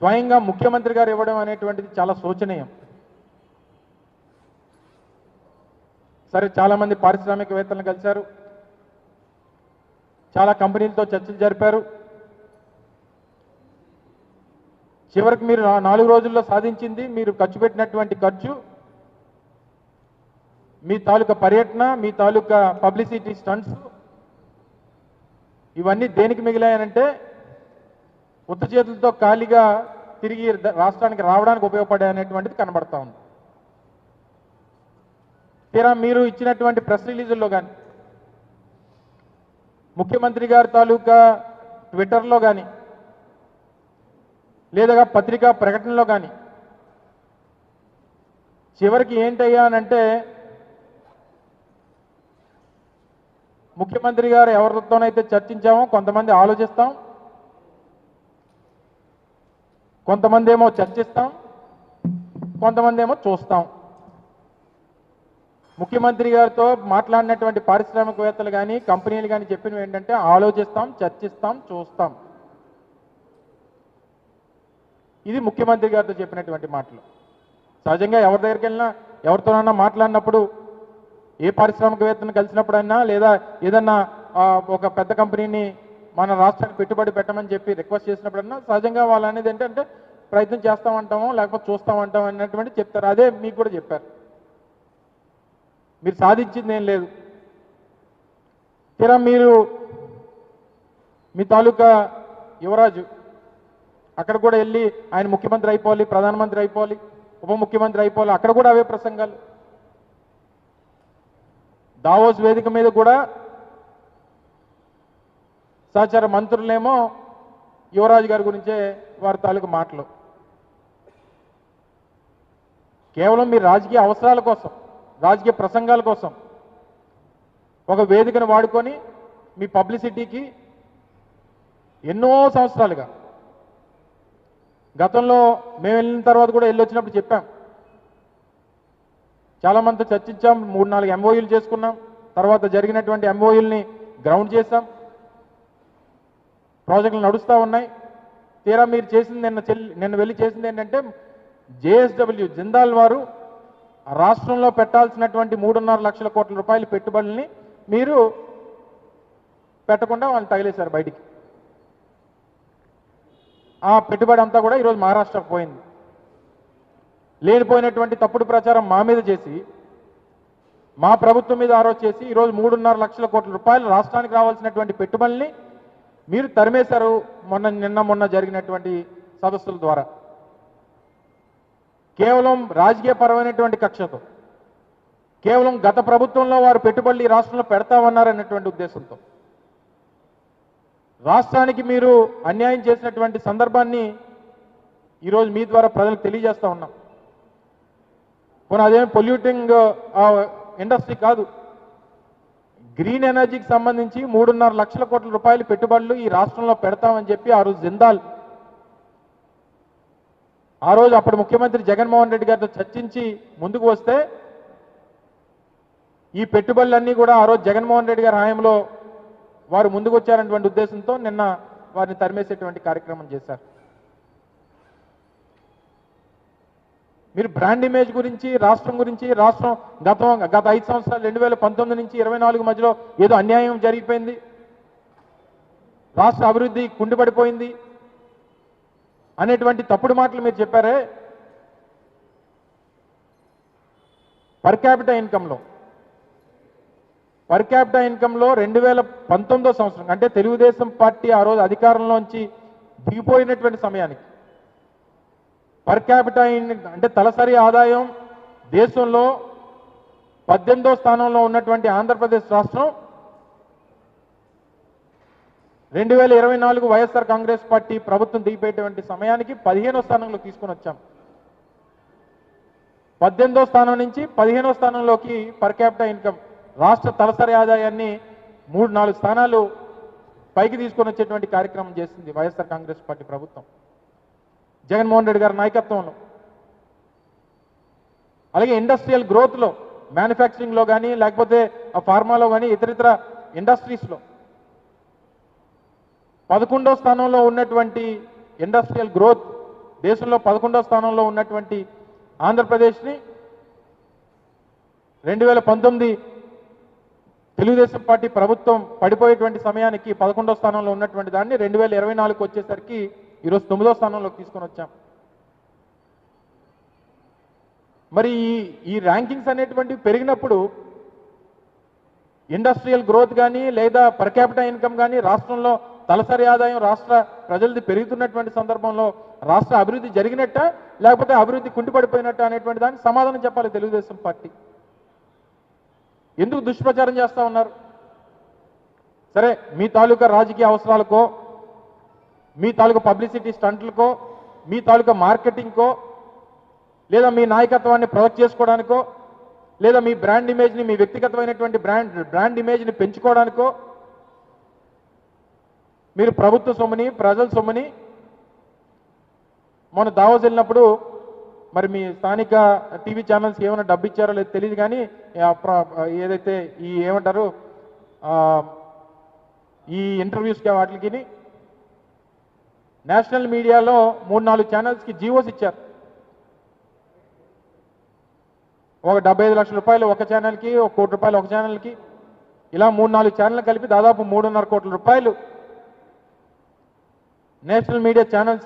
స్వయంగా ముఖ్యమంత్రి గారు ఇవ్వడం అనేటువంటిది చాలా శోచనీయం. సరే చాలామంది పారిశ్రామికవేత్తలను కలిశారు. చాలా కంపెనీలతో చర్చలు జరిపారు. చివరికి మీరు నాలుగు రోజుల్లో సాధించింది మీరు ఖర్చు పెట్టినటువంటి ఖర్చు మీ తాలూకా పర్యటన మీ తాలూకా పబ్లిసిటీ స్టంట్స్ ఇవన్నీ దేనికి మిగిలాయనంటే ఉత్త చేతులతో ఖాళీగా తిరిగి రాష్ట్రానికి రావడానికి ఉపయోగపడే అనేటువంటిది కనబడతా ఉంది. తీరా మీరు ఇచ్చినటువంటి ప్రెస్ రిలీజుల్లో కానీ ముఖ్యమంత్రి గారి తాలూకా ట్విట్టర్లో కానీ లేదా పత్రికా ప్రకటనలో కానీ చివరికి ఏంటయ్యా అంటే ముఖ్యమంత్రి గారు ఎవరితోనైతే చర్చించామో కొంతమంది ఆలోచిస్తాం కొంతమంది ఏమో చర్చిస్తాం కొంతమంది ఏమో చూస్తాం. ముఖ్యమంత్రి గారితో మాట్లాడినటువంటి పారిశ్రామికవేత్తలు కానీ కంపెనీలు కానీ చెప్పినవి ఏంటంటే ఆలోచిస్తాం చర్చిస్తాం చూస్తాం. ఇది ముఖ్యమంత్రి గారితో చెప్పినటువంటి మాటలు. సహజంగా ఎవరి దగ్గరికి వెళ్ళినా ఎవరితోనన్నా మాట్లాడినప్పుడు ఏ పారిశ్రామికవేత్తను కలిసినప్పుడైనా లేదా ఏదన్నా ఒక పెద్ద కంపెనీని మన రాష్ట్రానికి పెట్టుబడి పెట్టమని చెప్పి రిక్వెస్ట్ చేసినప్పుడన్నా సహజంగా వాళ్ళు అనేది ఏంటంటే ప్రయత్నం చేస్తామంటాము లేకపోతే చూస్తామంటాం అన్నటువంటి చెప్తారు. అదే మీకు కూడా చెప్పారు. మీరు సాధించింది ఏం లేదు. తీరా మీరు మీ తాలూకా యువరాజు అక్కడ కూడా వెళ్ళి ఆయన ముఖ్యమంత్రి అయిపోవాలి ప్రధానమంత్రి అయిపోవాలి ఉప ముఖ్యమంత్రి అయిపోవాలి అక్కడ కూడా అవే ప్రసంగాలు. దావోస్ వేదిక మీద కూడా సహచార మంత్రులేమో యువరాజు గారి గురించే వారి తాలూకు మాటలు. కేవలం మీ రాజకీయ అవసరాల కోసం రాజకీయ ప్రసంగాల కోసం ఒక వేదికను వాడుకొని మీ పబ్లిసిటీకి ఎన్నో సంవత్సరాలుగా. గతంలో మేము వెళ్ళిన తర్వాత కూడా వెళ్ళి వచ్చినప్పుడు చెప్పాం. చాలామంది చర్చించాం మూడు నాలుగు ఎంఓయూలు చేసుకున్నాం తర్వాత జరిగినటువంటి ఎంఓయూల్ని గ్రౌండ్ చేశాం. ప్రాజెక్టులు నడుస్తూ ఉన్నాయి. తీరా మీరు చేసింది నిన్న చెల్లి నిన్న వెళ్ళి చేసింది ఏంటంటే జేఎస్డబ్ల్యూ జిందాల్ వారు రాష్ట్రంలో పెట్టాల్సినటువంటి మూడున్నర లక్షల కోట్ల రూపాయల పెట్టుబడుల్ని మీరు పెట్టకుండా వాళ్ళు తగిలేశారు బయటికి. ఆ పెట్టుబడి అంతా కూడా ఈరోజు మహారాష్ట్రకు పోయింది. లేనిపోయినటువంటి తప్పుడు ప్రచారం మా మీద చేసి మా ప్రభుత్వం మీద ఆరోజు చేసి ఈరోజు మూడున్నర లక్షల కోట్ల రూపాయలు రాష్ట్రానికి రావాల్సినటువంటి పెట్టుబడుల్ని మీరు తరిమేశారు మొన్న నిన్న మొన్న జరిగినటువంటి సదస్సుల ద్వారా. కేవలం రాజకీయపరమైనటువంటి కక్షతో కేవలం గత ప్రభుత్వంలో వారు పెట్టుబడులు ఈ రాష్ట్రంలో పెడతామన్నారన్నటువంటి ఉద్దేశంతో రాష్ట్రానికి మీరు అన్యాయం చేసినటువంటి సందర్భాన్ని ఈరోజు మీ ద్వారా ప్రజలకు తెలియజేస్తా ఉన్నాం. పోనీ అదేమి పొల్యూటింగ్ ఇండస్ట్రీ కాదు. గ్రీన్ ఎనర్జీకి సంబంధించి మూడున్నర లక్షల కోట్ల రూపాయల పెట్టుబడులు ఈ రాష్ట్రంలో పెడతామని చెప్పి ఆ రోజు జిందాల్. ఆ రోజు అప్పుడు ముఖ్యమంత్రి జగన్మోహన్ రెడ్డి గారితో చర్చించి ముందుకు వస్తే ఈ పెట్టుబడులన్నీ కూడా ఆ రోజు జగన్మోహన్ రెడ్డి గారి హయాంలో వారు ముందుకు వచ్చారనేటువంటి ఉద్దేశంతో నిన్న వారిని తరిమేసేటువంటి కార్యక్రమం చేశారు. మీరు బ్రాండ్ ఇమేజ్ గురించి రాష్ట్రం గురించి రాష్ట్రం గతం గత ఐదు సంవత్సరాలు రెండు వేల పంతొమ్మిది నుంచి ఇరవై నాలుగు మధ్యలో ఏదో అన్యాయం జరిగిపోయింది. రాష్ట్ర అభివృద్ధి కుండిపడిపోయింది. అనేటువంటి తప్పుడు మాటలు మీరు చెప్పారే? పర్ క్యాపిటల్ ఇన్కంలో పర్ క్యాపిటల్ ఇన్కంలో రెండు వేల పంతొమ్మిదో సంవత్సరం అంటే తెలుగుదేశం పార్టీ ఆ రోజు అధికారంలోంచి దిగిపోయినటువంటి సమయానికి పర్ క్యాపిటల్ అంటే తలసరి ఆదాయం దేశంలో పద్దెనిమిదో స్థానంలో ఉన్నటువంటి ఆంధ్రప్రదేశ్ రాష్ట్రం రెండు వేల ఇరవై నాలుగు వైఎస్ఆర్ కాంగ్రెస్ పార్టీ ప్రభుత్వం దిగిపోయేటువంటి సమయానికి పదిహేనో స్థానంలో తీసుకొని వచ్చాం. పద్దెనిమిదో స్థానం నుంచి పదిహేనో స్థానంలోకి పర్ క్యాపిటల్ ఇన్కమ్ రాష్ట్ర తలసరి ఆదాయాన్ని మూడు నాలుగు స్థానాలు పైకి తీసుకొని వచ్చేటువంటి కార్యక్రమం చేసింది వైఎస్ఆర్ కాంగ్రెస్ పార్టీ ప్రభుత్వం. జగన్మోహన్ రెడ్డి గారి నాయకత్వంలో. అలాగే ఇండస్ట్రియల్ గ్రోత్లో మ్యానుఫ్యాక్చరింగ్లో కానీ లేకపోతే ఆ ఫార్మాలో కానీ ఇతరితర ఇండస్ట్రీస్లో. పదకొండో స్థానంలో ఉన్నటువంటి ఇండస్ట్రియల్ గ్రోత్ దేశంలో పదకొండో స్థానంలో ఉన్నటువంటి ఆంధ్రప్రదేశ్ని రెండు వేల పంతొమ్మిది తెలుగుదేశం పార్టీ ప్రభుత్వం పడిపోయేటువంటి సమయానికి పదకొండో స్థానంలో ఉన్నటువంటి దాన్ని రెండు వేల ఇరవై నాలుగు వచ్చేసరికి ఈరోజు తొమ్మిదో స్థానంలోకి తీసుకొని వచ్చాం. మరి ఈ ఈ ర్యాంకింగ్స్ అనేటువంటివి పెరిగినప్పుడు ఇండస్ట్రియల్ గ్రోత్ కానీ లేదా పర్ క్యాపిటల్ ఇన్కమ్ కానీ రాష్ట్రంలో తలసరి ఆదాయం రాష్ట్ర ప్రజలది పెరుగుతున్నటువంటి సందర్భంలో రాష్ట్ర అభివృద్ధి జరిగినట్ట లేకపోతే అభివృద్ధి కుంటిపడిపోయినట్ట అనేటువంటి దానికి సమాధానం చెప్పాలి తెలుగుదేశం పార్టీ. ఎందుకు దుష్ప్రచారం చేస్తా ఉన్నారు? సరే మీ తాలూకా రాజకీయ అవసరాలకో మీ తాలూకా పబ్లిసిటీ స్టంట్లకో మీ తాలూకా మార్కెటింగ్కో లేదా మీ నాయకత్వాన్ని ప్రొజెక్ట్ చేసుకోవడానికో లేదా మీ బ్రాండ్ ఇమేజ్ని మీ వ్యక్తిగతమైనటువంటి బ్రాండ్ బ్రాండ్ ఇమేజ్ని పెంచుకోవడానికో మీరు ప్రభుత్వ సొమ్ముని ప్రజల సొమ్ముని మొన్న దావోస్ వెళ్ళినప్పుడు మరి మీ స్థానిక టీవీ ఛానల్స్కి ఏమైనా డబ్బు ఇచ్చారో లేదో తెలియదు కానీ ఏదైతే ఈ ఏమంటారు ఈ ఇంటర్వ్యూస్కి వాటికి నేషనల్ మీడియాలో మూడు నాలుగు ఛానల్స్కి జీవోస్ ఇచ్చారు. ఒక డెబ్బై ఐదు లక్షల రూపాయలు ఒక ఛానల్కి ఒక కోటి రూపాయలు ఒక ఛానల్కి. ఇలా మూడు నాలుగు ఛానల్ కలిపి దాదాపు మూడున్నర కోట్ల రూపాయలు నేషనల్ మీడియా ఛానల్స్